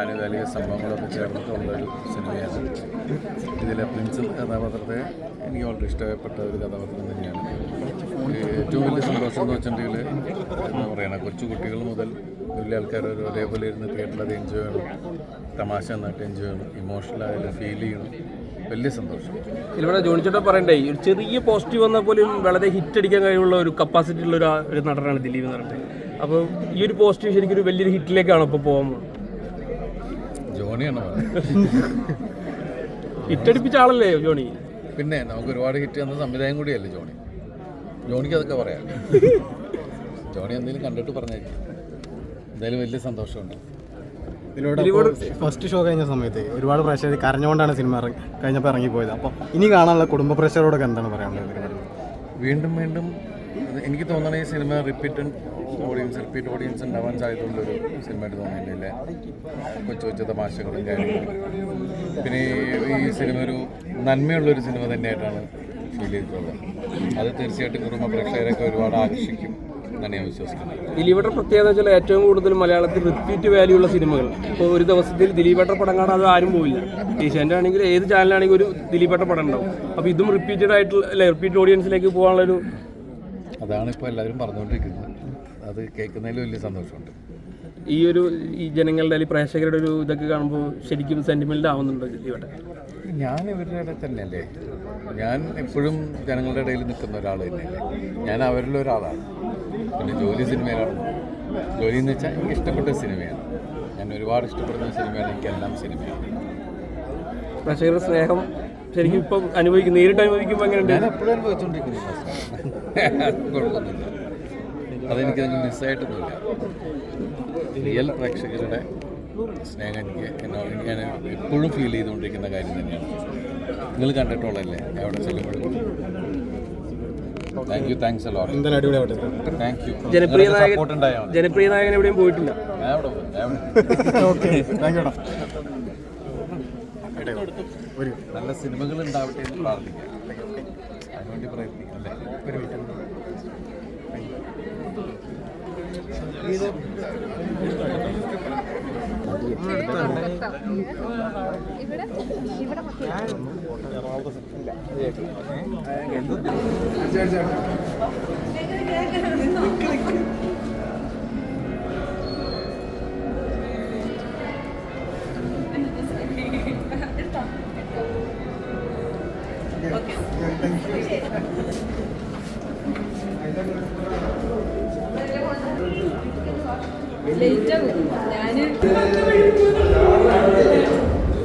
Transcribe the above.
ആനുകാലിക സംഭവങ്ങളൊക്കെ ചേർന്നിട്ടുള്ളൊരു സിനിമയാണ്. ഇതിലെ പ്രിൻസ് എന്ന കഥാപാത്രത്തെ എനിക്ക് വളരെ ഇഷ്ടപ്പെട്ട ഒരു കഥാപാത്രം തന്നെയാണ്. ഏറ്റവും വലിയ സന്തോഷം എന്ന് വെച്ചിട്ടുണ്ടെങ്കിൽ എന്താ പറയണ കൊച്ചു കുട്ടികൾ മുതൽ വലിയ ആൾക്കാർ ഒരു ഒരേപോലെ ഇരുന്ന് തിയേറ്ററിൽ എൻജോയ് ചെയ്യണം തമാശ നന്നായിട്ട് എൻജോയ് ചെയ്യണം ഇമോഷണലായാലും ഫീൽ ചെയ്യണം. വലിയ സന്തോഷം. ഇതിലൂടെ ജോണി ചേട്ടൻ പറയണ്ടേ ഒരു ചെറിയ പോസിറ്റീവ് വന്നാൽ പോലും വളരെ ഹിറ്റ് അടിക്കാൻ കഴിവുള്ള ഒരു കപ്പാസിറ്റി ഉള്ള ഒരു നടനാണ് ദിലീപ് എന്ന് പറഞ്ഞിട്ട്. അപ്പോൾ ഈ ഒരു പോസിറ്റീവ് ശരിക്കും ഒരു വലിയൊരു ഹിറ്റിലേക്കാണ് ഇപ്പോൾ പോകാൻ ജോണിയാണ് ഹിറ്റടിപ്പിച്ച ഹിറ്റ് അടിപ്പിച്ച ആളല്ലേ ജോണി? പിന്നെ നമുക്ക് ഒരുപാട് ഹിറ്റ് തന്ന സംവിധായം കൂടിയല്ലേ ജോണി? ജോണിക്ക് അതൊക്കെ പറയാം. ജോണി എന്തെങ്കിലും കണ്ടിട്ട് പറഞ്ഞേക്കും. എന്തായാലും വലിയ സന്തോഷമുണ്ട്. ഇതിലൂടെ ഫസ്റ്റ് ഷോ കഴിഞ്ഞ സമയത്ത് ഒരുപാട് പ്രേക്ഷകർ കരഞ്ഞുകൊണ്ടാണ് സിനിമ ഇറങ്ങി കഴിഞ്ഞപ്പോൾ ഇറങ്ങിപ്പോയത്. അപ്പോൾ ഇനി കാണാനുള്ള കുടുംബ പ്രേക്ഷകരോടൊക്കെ എന്താണ് പറയാനുള്ളത് വീണ്ടും വീണ്ടും എനിക്ക് തോന്നുന്നത് ഈ cinema repeat audience repeat audience ഉണ്ടാവാൻ സാധ്യതയുള്ളൊരു സിനിമയായിട്ട് തോന്നിയിട്ടില്ലേ? കൊച്ചു കൊച്ചു തമാശകളും കാര്യങ്ങളും. പിന്നെ ഈ- സിനിമ ഒരു നന്മയുള്ളൊരു സിനിമ തന്നെയായിട്ടാണ് ഫീൽ ചെയ്തിട്ടുള്ളത്. അത് തീർച്ചയായിട്ടും കുടുംബ പ്രേക്ഷകരൊക്കെ ഒരുപാട് ആകർഷിക്കും എന്നാണ് ഞാൻ വിശ്വസിക്കുന്നത്. ദിലീപേട്ടർ പ്രത്യേകത വെച്ചാൽ ഏറ്റവും കൂടുതൽ മലയാളത്തിൽ റിപ്പീറ്റ് വാല്യൂ ഉള്ള സിനിമകൾ. ഇപ്പോൾ ഒരു ദിവസത്തിൽ ദിലീപേട്ടർ പടം കാണാതെ ആരും പോവില്ല. ഏഷ്യാന്റെ ആണെങ്കിൽ ഏത് ചാനലാണെങ്കിലും ഒരു ദിലീപേട്ടർ പടം ഉണ്ടാവും. അപ്പോൾ ഇതും റിപ്പീറ്റഡ് ആയിട്ടുള്ള അല്ലെ റിപ്പീറ്റ് ഓഡിയൻസിലേക്ക് പോകാനുള്ളൊരു അതാണ് ഇപ്പോൾ എല്ലാവരും പറഞ്ഞുകൊണ്ടിരിക്കുന്നത് അത് കേൾക്കുന്നതിൽ വലിയ സന്തോഷമുണ്ട്. ഈ ഒരു ഈ ജനങ്ങളുടെ അല്ലെങ്കിൽ പ്രേക്ഷകരുടെ ഒരു ഇതൊക്കെ കാണുമ്പോൾ ശരിക്കും സെന്റിമെന്റ് ആവുന്നുണ്ട് ഇവിടെ ഞാൻ ഇവരുടെ ഇടയിൽ തന്നെയല്ലേ. ഞാൻ എപ്പോഴും ജനങ്ങളുടെ ഇടയിൽ നിൽക്കുന്ന ഒരാൾ തന്നെയല്ലേ. ഞാൻ അവരിൽ ഒരാളാണ്. പിന്നെ ജോലി സിനിമയിലാണ്. ജോലി എന്ന് വെച്ചാൽ എനിക്ക് ഇഷ്ടപ്പെട്ട സിനിമയാണ്. ഞാൻ ഒരുപാട് ഇഷ്ടപ്പെടുന്ന സിനിമയാണ്. എനിക്കെല്ലാം സിനിമയാണ്. പ്രേക്ഷകരുടെ സ്നേഹം ശരിക്കും ഇപ്പം അനുഭവിക്കും നേരിട്ട് അനുഭവിക്കുമ്പോൾ എങ്ങനെയുണ്ട്? ഞാൻ എപ്പോഴും അനുഭവിച്ചുകൊണ്ടിരിക്കുന്നു കുഴപ്പമൊന്നുമില്ല അതെനിക്ക് നിങ്ങൾ മിസ്സായിട്ടൊന്നുമില്ല. റിയൽ പ്രേക്ഷകരുടെ സ്നേഹം എനിക്ക് എന്നോട് ഞാൻ എപ്പോഴും ഫീൽ ചെയ്തുകൊണ്ടിരിക്കുന്ന കാര്യം തന്നെയാണ്. നിങ്ങൾ കണ്ടിട്ടുള്ളതല്ലേ? അവിടെ ചെല്ലുമ്പോഴും. താങ്ക് യു താങ്ക്സ് അടിപൊളിയാവട്ടെ താങ്ക് യു ജനപ്രിയ നായകൻ സപ്പോർട്ട് ഉണ്ടായാൽ മതി. ജനപ്രിയ നായകൻ എവിടെയും പോയിട്ടില്ല. ഞാൻ അവിടെ പോകും ഞാൻ അവിടെ ഒരു നല്ല സിനിമകൾ ഉണ്ടാവട്ടെ എന്ന് പ്രാർത്ഥിക്കാം. അതിനുവേണ്ടി പ്രയത്നിക്കാം അല്ലേ? ഒരു മിനിറ്റ്. ലേറ്റ് ആകും ഞാൻ